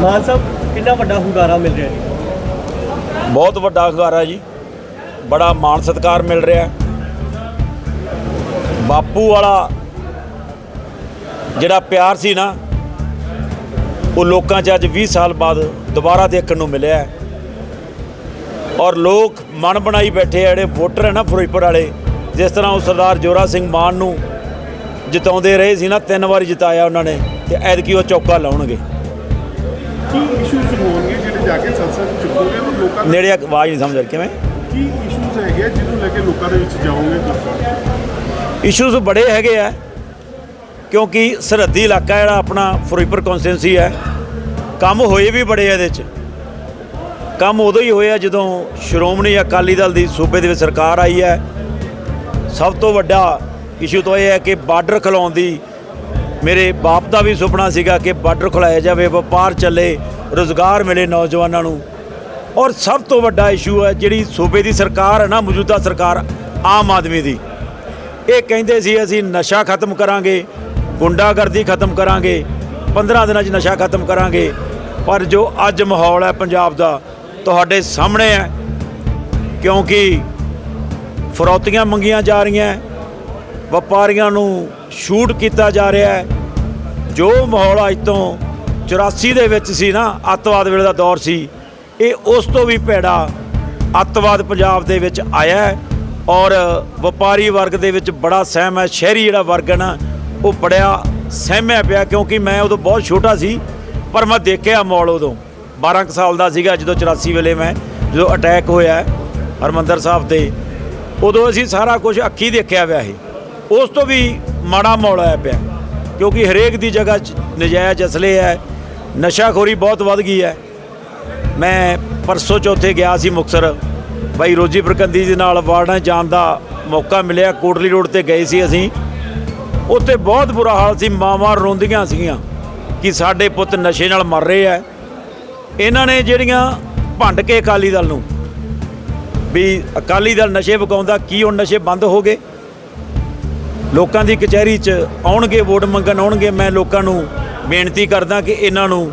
ਮਾਨ ਸਾਹਿਬ, ਕਿੰਨਾ ਵੱਡਾ ਹੁੰਗਾਰਾ ਮਿਲ ਰਿਹਾ ਜੀ? ਬਹੁਤ ਵੱਡਾ ਹੁੰਗਾਰਾ ਜੀ। ਬੜਾ ਮਾਣ ਸਤਿਕਾਰ ਮਿਲ ਰਿਹਾ। ਬਾਪੂ ਵਾਲਾ ਜਿਹੜਾ ਪਿਆਰ ਸੀ ਨਾ, ਉਹ ਲੋਕਾਂ 'ਚ ਅੱਜ 20 ਸਾਲ ਬਾਅਦ ਦੁਬਾਰਾ ਦੇਖਣ ਨੂੰ ਮਿਲਿਆ ਔਰ ਲੋਕ ਮਨ ਬਣਾਈ ਬੈਠੇ ਆ, ਜਿਹੜੇ ਵੋਟਰ ਹੈ ਨਾ ਫਿਰੋਜ਼ਪੁਰ ਵਾਲੇ, ਜਿਸ ਤਰ੍ਹਾਂ ਉਹ ਸਰਦਾਰ ਜੋਰਾ ਸਿੰਘ ਮਾਨ ਨੂੰ ਜਿਤਾਉਂਦੇ ਰਹੇ ਸੀ ਨਾ, ਤਿੰਨ ਵਾਰੀ ਜਿਤਾਇਆ ਉਹਨਾਂ ਨੇ, ਤੇ ਐਤਕੀ ਉਹ ਚੌਕਾ ਲਾਉਣਗੇ। ਕੀ ਇਸ਼ੂਜ਼ ਹੋਣਗੇ ਜਿਹੜੇ ਜਾ ਕੇ ਸੰਸਦ ਚ ਚੁੱਕੋਗੇ ਉਹ ਲੋਕਾਂ ਦੇ ਨੇੜੇ ਆਵਾਜ਼ ਨਹੀਂ ਸਮਝ ਆ ਰਹੀ ਕਿਵੇਂ? ਕੀ ਇਸ਼ੂਜ਼ ਹੈਗੇ ਆ ਜਿਹਨੂੰ ਲੈ ਕੇ ਲੋਕਾਂ ਦੇ ਵਿੱਚ ਜਾਓਗੇ ਤੁਸੀਂ ਇਸ਼ੂਜ਼ ਬੜੇ ਹੈਗੇ ਆ ਕਿਉਂਕਿ ਸਰਹੱਦੀ ਇਲਾਕਾ ਜਿਹੜਾ ਆਪਣਾ ਫਿਰੋਜ਼ਪੁਰ ਕੌਂਸਟੀਟੈਂਸੀ ਹੈ। ਕੰਮ ਹੋਏ ਵੀ ਬੜੇ ਆ ਇਹਦੇ 'ਚ। ਕੰਮ ਉਦੋਂ ਹੀ ਹੋਇਆ ਜਦੋਂ ਸ਼੍ਰੋਮਣੀ ਅਕਾਲੀ ਦਲ ਦੀ ਸੂਬੇ ਦੇ ਵਿੱਚ ਸਰਕਾਰ ਆਈ ਹੈ। ਸਭ ਤੋਂ ਵੱਡਾ ਇਸ਼ੂ ਤਾਂ ਇਹ ਹੈ ਕਿ ਬਾਰਡਰ ਖਲਾਉਣ ਦੀ ਮੇਰੇ ਬਾਪ ਦਾ ਵੀ ਸੁਪਨਾ ਸੀਗਾ ਕਿ ਬਾਰਡਰ ਖੁਲਾਇਆ ਜਾਵੇ, ਵਪਾਰ ਚੱਲੇ, ਰੋਜ਼ਗਾਰ ਮਿਲੇ ਨੌਜਵਾਨਾਂ ਨੂੰ। ਔਰ ਸਭ ਤੋਂ ਵੱਡਾ ਇਸ਼ੂ ਹੈ ਜਿਹੜੀ ਸੂਬੇ ਦੀ ਸਰਕਾਰ ਹੈ ਨਾ, ਮੌਜੂਦਾ ਸਰਕਾਰ ਆਮ ਆਦਮੀ ਦੀ। ਇਹ ਕਹਿੰਦੇ ਸੀ ਅਸੀਂ ਨਸ਼ਾ ਖਤਮ ਕਰਾਂਗੇ, ਗੁੰਡਾਗਰਦੀ ਖਤਮ ਕਰਾਂਗੇ 15 ਦਿਨਾਂ 'ਚ ਨਸ਼ਾ ਖਤਮ ਕਰਾਂਗੇ। ਪਰ ਜੋ ਅੱਜ ਮਾਹੌਲ ਹੈ ਪੰਜਾਬ ਦਾ, ਤੁਹਾਡੇ ਸਾਹਮਣੇ ਹੈ, ਕਿਉਂਕਿ ਫਰੌਤੀਆਂ ਮੰਗੀਆਂ ਜਾ ਰਹੀਆਂ, ਵਪਾਰੀਆਂ ਨੂੰ ਸ਼ੂਟ ਕੀਤਾ ਜਾ ਰਿਹਾ ਹੈ। ਜੋ ਮਾਹੌਲ ਅੱਜ ਤੋਂ 84 ਦੇ ਵਿੱਚ ਸੀ ਨਾ, ਅੱਤਵਾਦ ਵੇਲੇ ਦਾ ਦੌਰ ਸੀ, ਇਹ ਉਸ ਤੋਂ ਵੀ ਭੈੜਾ ਅੱਤਵਾਦ ਪੰਜਾਬ ਦੇ ਵਿੱਚ ਆਇਆ ਹੈ ਔਰ ਵਪਾਰੀ ਵਰਗ ਦੇ ਵਿੱਚ ਬੜਾ ਸਹਿਮ ਹੈ, ਸ਼ਹਿਰੀ ਜਿਹੜਾ ਵਰਗ ਹੈ ਨਾ, ਉਹ ਬੜਿਆ ਸਹਿਮਿਆ ਪਿਆ ਕਿਉਂਕਿ ਮੈਂ ਉਦੋਂ ਬਹੁਤ ਛੋਟਾ ਸੀ, ਪਰ ਮੈਂ ਦੇਖਿਆ ਮਾਹੌਲ ਉਦੋਂ। 12 ਕੁ ਸਾਲ ਦਾ ਸੀਗਾ ਜਦੋਂ 84 ਵੇਲੇ ਮੈਂ ਜਦੋਂ ਅਟੈਕ ਹੋਇਆ ਹੈ ਹਰਮੰਦਰ ਸਾਹਿਬ ਤੇ, ਉਦੋਂ ਅਸੀਂ ਸਾਰਾ ਕੁਝ ਅੱਖੀ ਦੇਖਿਆ ਪਿਆ ਸੀ ਉਸ ਤੋਂ ਵੀ ਮਾੜਾ ਮਾਹੌਲ ਆਇਆ ਪਿਆ। ਕਿਉਂਕਿ ਹਰੇਕ ਦੀ ਜਗ੍ਹਾ 'ਚ ਨਜਾਇਜ਼ ਅਸਲੇ ਹੈ। ਨਸ਼ਾਖੋਰੀ ਬਹੁਤ ਵੱਧ ਗਈ ਹੈ। ਮੈਂ ਪਰਸੋਂ ਚੌਥੇ ਗਿਆ ਸੀ ਮੁਕਸਰ ਬਾਈ ਰੋਜੀ ਪ੍ਰਕੰਦੀ ਦੇ ਨਾਲ ਵਾਰਡਾਂ ਜਾਣ ਦਾ ਮੌਕਾ ਮਿਲਿਆ। ਕੋਟਲੀ ਰੋਡ ਤੇ ਗਏ ਸੀ ਅਸੀਂ। ਉੱਥੇ ਬਹੁਤ ਬੁਰਾ ਹਾਲ ਸੀ। ਮਾਵਾਂ ਰੋਂਦੀਆਂ ਸੀਗੀਆਂ ਕਿ ਸਾਡੇ ਪੁੱਤ ਨਸ਼ੇ ਨਾਲ ਮਰ ਰਹੇ ਆ। ਇਹਨਾਂ ਨੇ ਜਿਹੜੀਆਂ ਭੰਡ ਕੇ ਅਕਾਲੀ ਦਲ ਨੂੰ ਵੀ ਅਕਾਲੀ ਦਲ ਨਸ਼ੇ ਵਿਕਾਉਂਦਾ ਕੀ ਉਹ ਨਸ਼ੇ ਬੰਦ ਹੋ ਗਏ? ਲੋਕਾਂ ਦੀ ਕਚਹਿਰੀ 'ਚ ਆਉਣਗੇ ਵੋਟ ਮੰਗਣ ਆਉਣਗੇ ਮੈਂ ਲੋਕਾਂ ਨੂੰ ਬੇਨਤੀ ਕਰਦਾ ਕਿ ਇਹਨਾਂ ਨੂੰ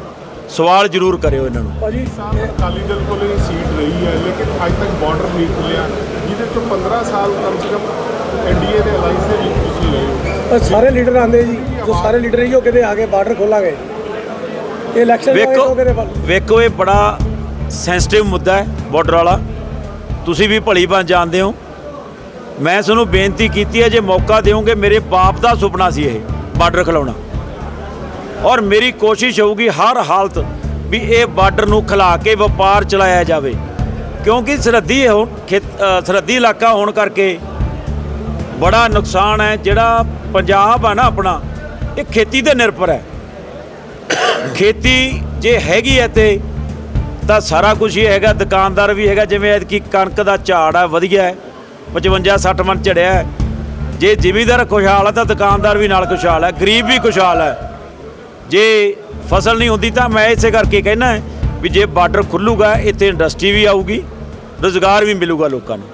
ਸਵਾਲ ਜ਼ਰੂਰ ਕਰਿਓ ਇਹਨਾਂ ਨੂੰ। ਭਾਜੀ ਸਾਹਿਬ ਅਕਾਲੀ ਦਲ ਕੋਲੇ ਸੀਟ ਰਹੀ ਹੈ ਲੇਕਿਨ ਅੱਜ ਤੱਕ ਬਾਰਡਰ ਨਹੀਂ ਖੁੱਲਿਆ। ਜਿਹਦੇ ਚੋਂ 15 ਸਾਲ ਕਮ ਸੇ ਕਮ ਐਨਡੀਏ ਦੇ ਅਲਾਈਅੰਸ ਦੇ ਵਿੱਚ ਤੁਸੀਂ ਰਹੇ ਸਾਰੇ ਲੀਡਰ ਆਂਦੇ ਜੀ। ਜੋ ਸਾਰੇ ਲੀਡਰ ਹੀ ਉਹ ਕਹਿੰਦੇ ਆ ਕੇ ਬਾਰਡਰ ਖੋਲਾਂਗੇ। ਇਹ ਇਲੈਕਸ਼ਨ ਵੇਖੋ ਵੇਖੋ ਇਹ ਬੜਾ ਸੈਂਸਿਟਿਵ ਮੁੱਦਾ ਹੈ ਬਾਰਡਰ ਵਾਲਾ। ਤੁਸੀਂ ਵੀ ਭਲੀ ਭਾਂ ਜਾਣਦੇ ਹੋ। ਮੈਂ ਤੁਹਾਨੂੰ ਬੇਨਤੀ ਕੀਤੀ ਹੈ, ਜੇ ਮੌਕਾ ਦਿਓਗੇ, ਮੇਰੇ ਬਾਪ ਦਾ ਸੁਪਨਾ ਸੀ ਇਹ, ਬਾਰਡਰ ਖਲਾਉਣਾ। ਔਰ ਮੇਰੀ ਕੋਸ਼ਿਸ਼ ਹੋਊਗੀ ਹਰ ਹਾਲਤ ਵੀ ਇਹ ਬਾਰਡਰ ਨੂੰ ਖਿਲਾ ਕੇ ਵਪਾਰ ਚਲਾਇਆ ਜਾਵੇ। ਕਿਉਂਕਿ ਸਰਹੱਦੀ ਹੋ ਖੇਤ- ਸਰਹੱਦੀ ਇਲਾਕਾ ਹੋਣ ਕਰਕੇ ਬੜਾ ਨੁਕਸਾਨ ਹੈ। ਜਿਹੜਾ ਪੰਜਾਬ ਆ ਨਾ ਆਪਣਾ, ਇਹ ਖੇਤੀ ਤੇ ਨਿਰਭਰ ਹੈ। ਖੇਤੀ ਜੇ ਹੈਗੀ ਹੈ ਤੇ ਤਾਂ ਸਾਰਾ ਕੁਝ ਹੀ ਹੈਗਾ, ਦੁਕਾਨਦਾਰ ਵੀ ਹੈਗਾ, ਜਿਵੇਂ ਐਤਕੀ ਕਣਕ ਦਾ ਝਾੜ ਹੈ ਵਧੀਆ ਹੈ। 55 60 ਮਨ ਝੜਿਆ ਜੇ ਜ਼ਿਮੀਦਾਰ ਖੁਸ਼ਹਾਲ ਹੈ ਤਾਂ ਦੁਕਾਨਦਾਰ ਵੀ ਨਾਲ ਖੁਸ਼ਹਾਲ ਹੈ ਗਰੀਬ ਵੀ ਖੁਸ਼ਹਾਲ ਹੈ ਜੇ ਫਸਲ ਨਹੀਂ ਹੁੰਦੀ ਤਾਂ ਮੈਂ ਇਸੇ ਕਰਕੇ ਕਹਿਣਾ ਵੀ ਜੇ ਬਾਰਡਰ ਖੁੱਲੂਗਾ, ਇੱਥੇ ਇੰਡਸਟਰੀ ਵੀ ਆਊਗੀ, ਰੋਜ਼ਗਾਰ ਵੀ ਮਿਲੂਗਾ ਲੋਕਾਂ ਨੂੰ।